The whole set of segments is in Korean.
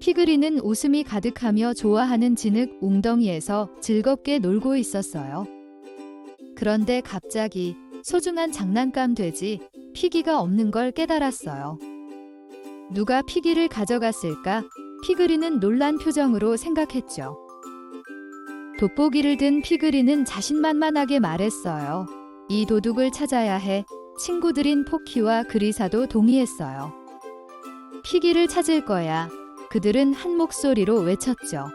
피그리는 웃음이 가득하며 좋아하는 진흙 웅덩이에서 즐겁게 놀고 있었어요. 그런데 갑자기 소중한 장난감 돼지 피기가 없는 걸 깨달았어요. 누가 피기를 가져갔을까? 피그리는 놀란 표정으로 생각했죠. 돋보기를 든 피그리는 자신만만하게 말했어요. 이 도둑을 찾아야 해. 친구들인 포키와 그리사도 동의했어요. 피기를 찾을 거야. 그들은 한 목소리로 외쳤죠.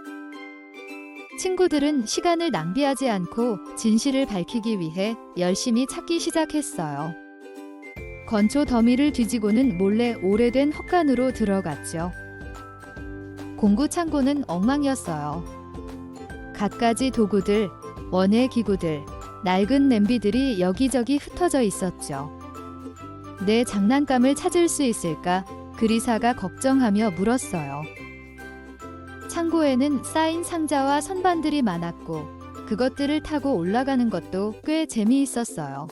친구들은 시간을 낭비하지 않고 진실을 밝히기 위해 열심히 찾기 시작했어요. 건초 더미를 뒤지고는 몰래 오래된 헛간으로 들어갔죠. 공구 창고는 엉망이었어요. 갖가지 도구들, 원예 기구들, 낡은 냄비들이 여기저기 흩어져 있었죠. 내 장난감을 찾을 수 있을까? 그리사가 걱정하며 물었어요. 창고에는 쌓인 상자와 선반들이 많았고 그것들을 타고 올라가는 것도 꽤 재미있었어요.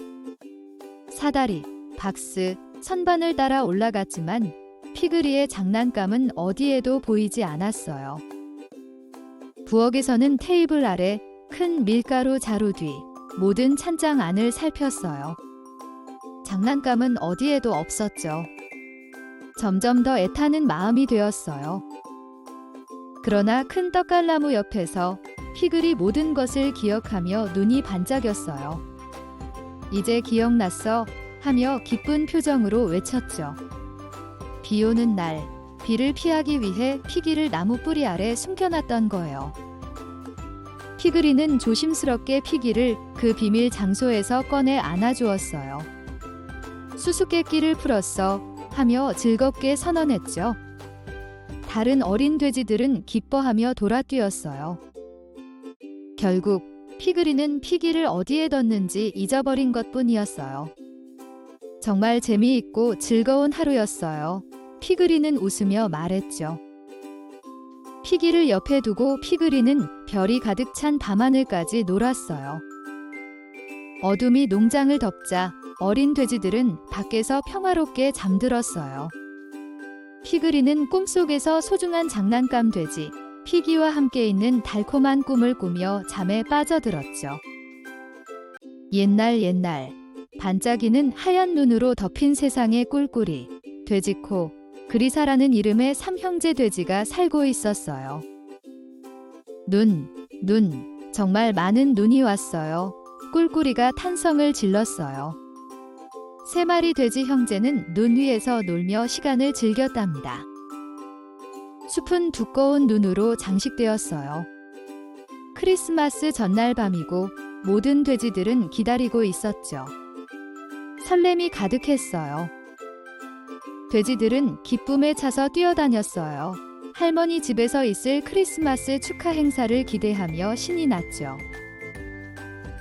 사다리, 박스, 선반을 따라 올라갔지만 피그리의 장난감은 어디에도 보이지 않았어요. 부엌에서는 테이블 아래 큰 밀가루 자루 뒤 모든 찬장 안을 살폈어요. 장난감은 어디에도 없었죠. 점점 더 애타는 마음이 되었어요. 그러나 큰 떡갈나무 옆에서 피글이 모든 것을 기억하며 눈이 반짝였어요. 이제 기억났어 하며 기쁜 표정으로 외쳤죠. 비 오는 날, 비를 피하기 위해 피기를 나무 뿌리 아래 숨겨놨던 거예요. 피그리는 조심스럽게 피기를 그 비밀 장소에서 꺼내 안아주었어요. 수수께끼를 풀었어 하며 즐겁게 선언했죠. 다른 어린 돼지들은 기뻐하며 돌아뛰었어요. 결국 피그리는 피기를 어디에 뒀는지 잊어버린 것 뿐이었어요. 정말 재미있고 즐거운 하루였어요. 피그리는 웃으며 말했죠. 피기를 옆에 두고 피그리는 별이 가득 찬 밤하늘까지 놀았어요. 어둠이 농장을 덮자 어린 돼지들은 밖에서 평화롭게 잠들었어요. 피그리는 꿈속에서 소중한 장난감 돼지 피기와 함께 있는 달콤한 꿈을 꾸며 잠에 빠져들었죠. 옛날 옛날 반짝이는 하얀 눈으로 덮인 세상의 꿀꿀이 돼지코 그리사라는 이름의 삼형제 돼지가 살고 있었어요. 눈, 눈, 정말 많은 눈이 왔어요. 꿀꿀이가 탄성을 질렀어요. 세 마리 돼지 형제는 눈 위에서 놀며 시간을 즐겼답니다. 숲은 두꺼운 눈으로 장식되었어요. 크리스마스 전날 밤이고 모든 돼지들은 기다리고 있었죠. 설렘이 가득했어요. 돼지들은 기쁨에 차서 뛰어다녔어요. 할머니 집에서 있을 크리스마스 축하 행사를 기대하며 신이 났죠.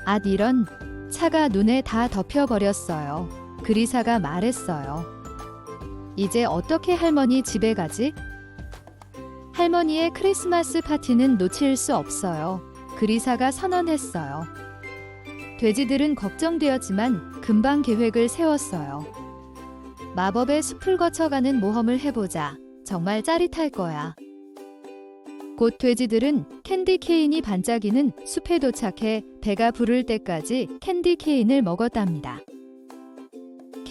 앗 이런 차가 눈에 다 덮여버렸어요. 그리사가 말했어요. 이제 어떻게 할머니 집에 가지? 할머니의 크리스마스 파티는 놓칠 수 없어요. 그리사가 선언했어요. 돼지들은 걱정되었지만 금방 계획을 세웠어요. 마법의 숲을 거쳐가는 모험을 해보자. 정말 짜릿할 거야. 곧 돼지들은 캔디 케인이 반짝이는 숲에 도착해 배가 부를 때까지 캔디 케인을 먹었답니다.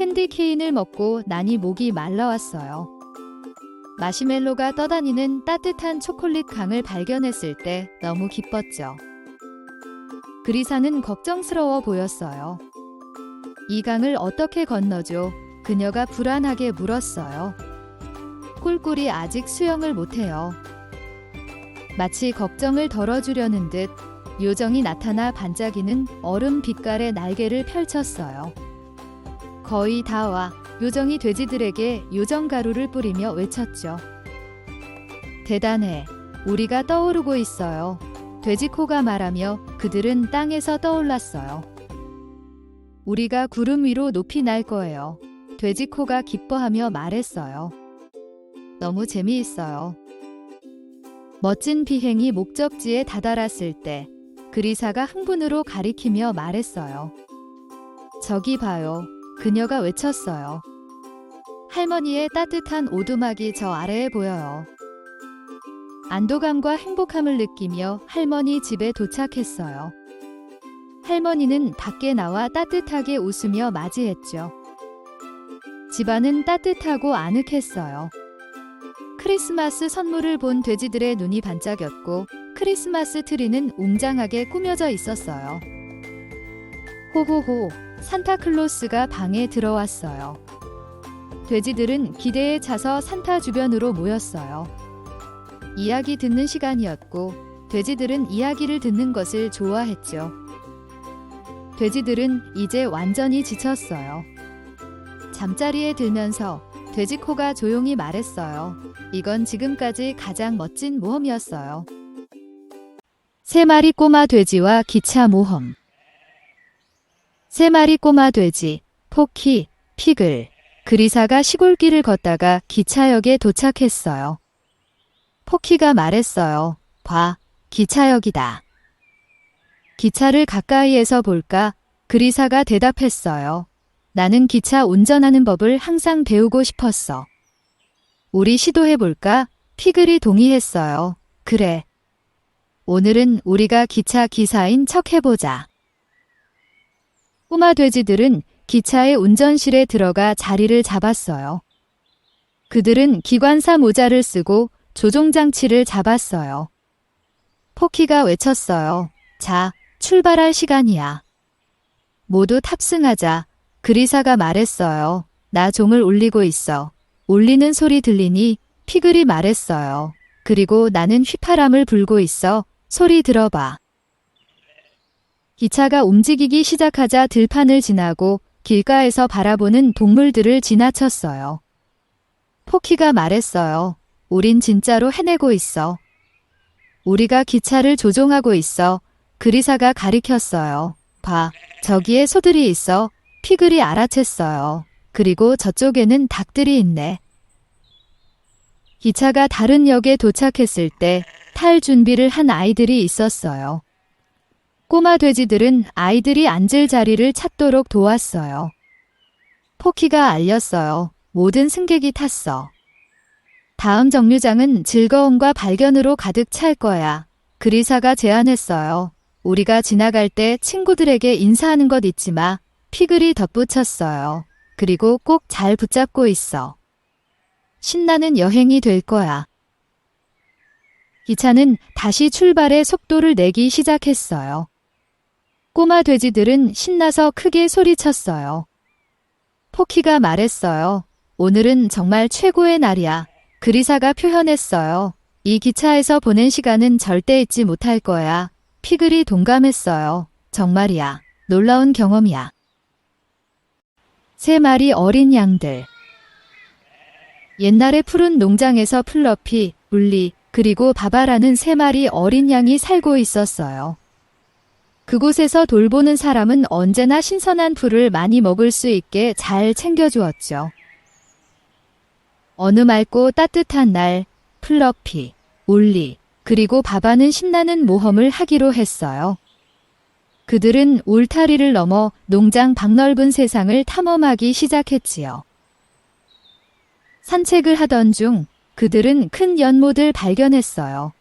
캔디 케인을 먹고 나니 목이 말라왔어요. 마시멜로가 떠다니는 따뜻한 초콜릿 강을 발견했을 때 너무 기뻤죠. 그리사는 걱정스러워 보였어요. 이 강을 어떻게 건너죠? 그녀가 불안하게 물었어요. 꿀꿀이 아직 수영을 못해요. 마치 걱정을 덜어주려는 듯 요정이 나타나 반짝이는 얼음 빛깔의 날개를 펼쳤어요. 거의 다 와. 요정이 돼지들에게 요정 가루를 뿌리며 외쳤죠. 대단해. 우리가 떠오르고 있어요. 돼지코가 말하며 그들은 땅에서 떠올랐어요. 우리가 구름 위로 높이 날 거예요. 돼지코가 기뻐하며 말했어요. 너무 재미있어요. 멋진 비행이 목적지에 다다랐을 때 그리사가 흥분으로 가리키며 말했어요. 저기 봐요. 그녀가 외쳤어요. 할머니의 따뜻한 오두막이 저 아래에 보여요. 안도감과 행복함을 느끼며 할머니 집에 도착했어요. 할머니는 밖에 나와 따뜻하게 웃으며 맞이했죠. 집안은 따뜻하고 아늑했어요. 크리스마스 선물을 본 돼지들의 눈이 반짝였고 크리스마스 트리는 웅장하게 꾸며져 있었어요. 호호호, 산타클로스가 방에 들어왔어요. 돼지들은 기대에 차서 산타 주변으로 모였어요. 이야기 듣는 시간이었고, 돼지들은 이야기를 듣는 것을 좋아했죠. 돼지들은 이제 완전히 지쳤어요. 잠자리에 들면서 돼지코가 조용히 말했어요. 이건 지금까지 가장 멋진 모험이었어요. 세 마리 꼬마 돼지와 기차 모험. 세 마리 꼬마 돼지, 포키, 피글, 그리사가 시골길을 걷다가 기차역에 도착했어요. 포키가 말했어요. 봐, 기차역이다. 기차를 가까이에서 볼까? 그리사가 대답했어요. 나는 기차 운전하는 법을 항상 배우고 싶었어. 우리 시도해볼까? 피글이 동의했어요. 그래. 오늘은 우리가 기차 기사인 척 해보자. 꼬마 돼지들은 기차의 운전실에 들어가 자리를 잡았어요. 그들은 기관사 모자를 쓰고 조종장치를 잡았어요. 포키가 외쳤어요. 자, 출발할 시간이야. 모두 탑승하자. 그리사가 말했어요. 나 종을 울리고 있어. 울리는 소리 들리니 피글이 말했어요. 그리고 나는 휘파람을 불고 있어. 소리 들어봐. 기차가 움직이기 시작하자 들판을 지나고 길가에서 바라보는 동물들을 지나쳤어요. 포키가 말했어요. 우린 진짜로 해내고 있어. 우리가 기차를 조종하고 있어. 그리사가 가리켰어요. 봐, 저기에 소들이 있어. 피글이 알아챘어요. 그리고 저쪽에는 닭들이 있네. 기차가 다른 역에 도착했을 때 탈 준비를 한 아이들이 있었어요. 꼬마 돼지들은 아이들이 앉을 자리를 찾도록 도왔어요. 포키가 알렸어요. 모든 승객이 탔어. 다음 정류장은 즐거움과 발견으로 가득 찰 거야. 그리사가 제안했어요. 우리가 지나갈 때 친구들에게 인사하는 것 잊지 마. 피글이 덧붙였어요. 그리고 꼭 잘 붙잡고 있어. 신나는 여행이 될 거야. 기차는 다시 출발의 속도를 내기 시작했어요. 꼬마 돼지들은 신나서 크게 소리쳤어요. 포키가 말했어요. 오늘은 정말 최고의 날이야. 그리사가 표현했어요. 이 기차에서 보낸 시간은 절대 잊지 못할 거야. 피글이 동감했어요. 정말이야. 놀라운 경험이야. 세 마리 어린 양들. 옛날에 푸른 농장에서 플러피, 울리, 그리고 바바라는 세 마리 어린 양이 살고 있었어요. 그곳에서 돌보는 사람은 언제나 신선한 풀을 많이 먹을 수 있게 잘 챙겨주었죠. 어느 맑고 따뜻한 날, 플러피, 울리, 그리고 바바는 신나는 모험을 하기로 했어요. 그들은 울타리를 넘어 농장 박넓은 세상을 탐험하기 시작했지요. 산책을 하던 중 그들은 큰 연못을 발견했어요.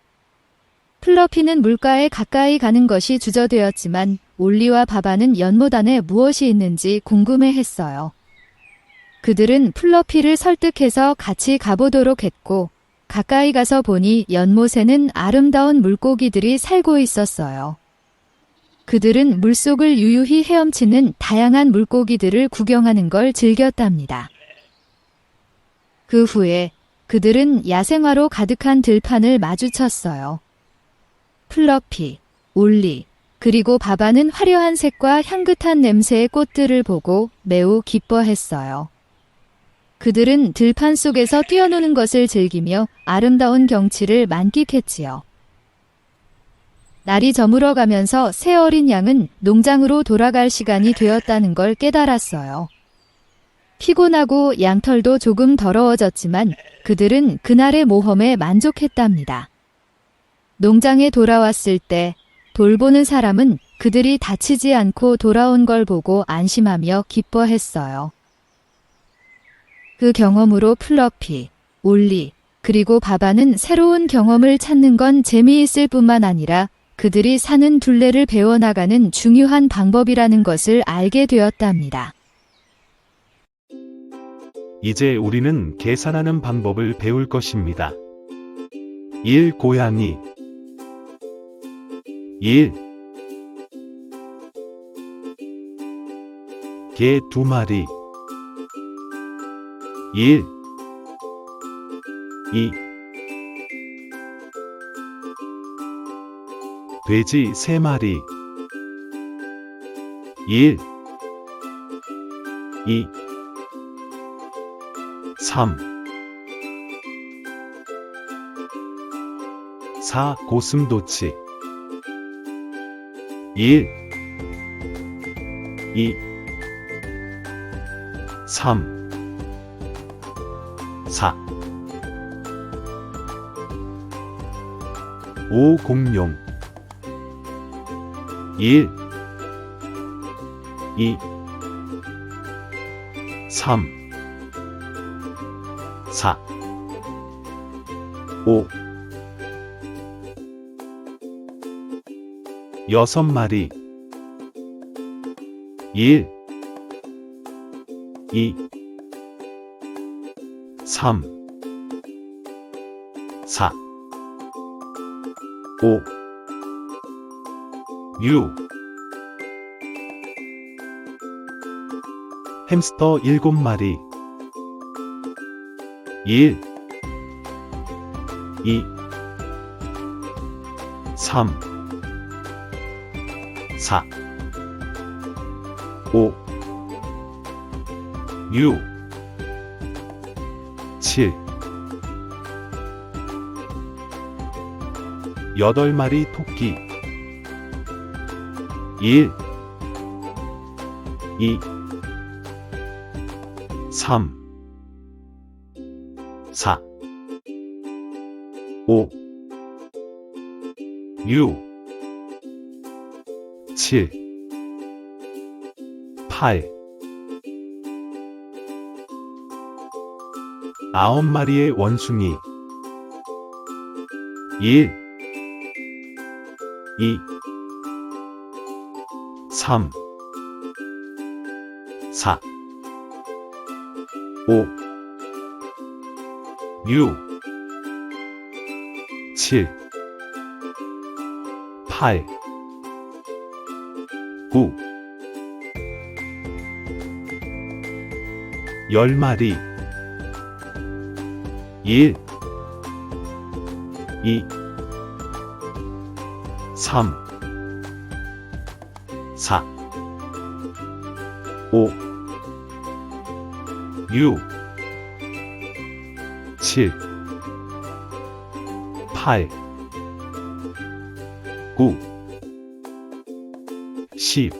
플러피는 물가에 가까이 가는 것이 주저되었지만 올리와 바바는 연못 안에 무엇이 있는지 궁금해 했어요. 그들은 플러피를 설득해서 같이 가보도록 했고 가까이 가서 보니 연못에는 아름다운 물고기들이 살고 있었어요. 그들은 물속을 유유히 헤엄치는 다양한 물고기들을 구경하는 걸 즐겼답니다. 그 후에 그들은 야생화로 가득한 들판을 마주쳤어요. 플러피, 올리, 그리고 바바는 화려한 색과 향긋한 냄새의 꽃들을 보고 매우 기뻐했어요. 그들은 들판 속에서 뛰어노는 것을 즐기며 아름다운 경치를 만끽했지요. 날이 저물어 가면서 새 어린 양은 농장으로 돌아갈 시간이 되었다는 걸 깨달았어요. 피곤하고 양털도 조금 더러워졌지만 그들은 그날의 모험에 만족했답니다. 농장에 돌아왔을 때 돌보는 사람은 그들이 다치지 않고 돌아온 걸 보고 안심하며 기뻐했어요. 그 경험으로 플러피, 올리, 그리고 바바는 새로운 경험을 찾는 건 재미있을 뿐만 아니라 그들이 사는 둘레를 배워나가는 중요한 방법이라는 것을 알게 되었답니다. 이제 우리는 계산하는 방법을 배울 것입니다. 1. 고양이 1. 개 두 마리 1. 2. 돼지 세 마리 1. 2. 3. 4. 고슴도치 1. 2. 3. 4. 5. 공룡 1. 2. 3. 4 5 여섯 마리. 1 2 3 4 5 6 햄스터 일곱 마리. 1 2 3 4 5 6 7 여덟 마리 토끼. 1 2 3 4 5 6 7 8 아홉 마리의 원숭이 1 2 3 4 5 6 7 8 9열 마리. 1 2 3 4 5 6 7 8 9 sheep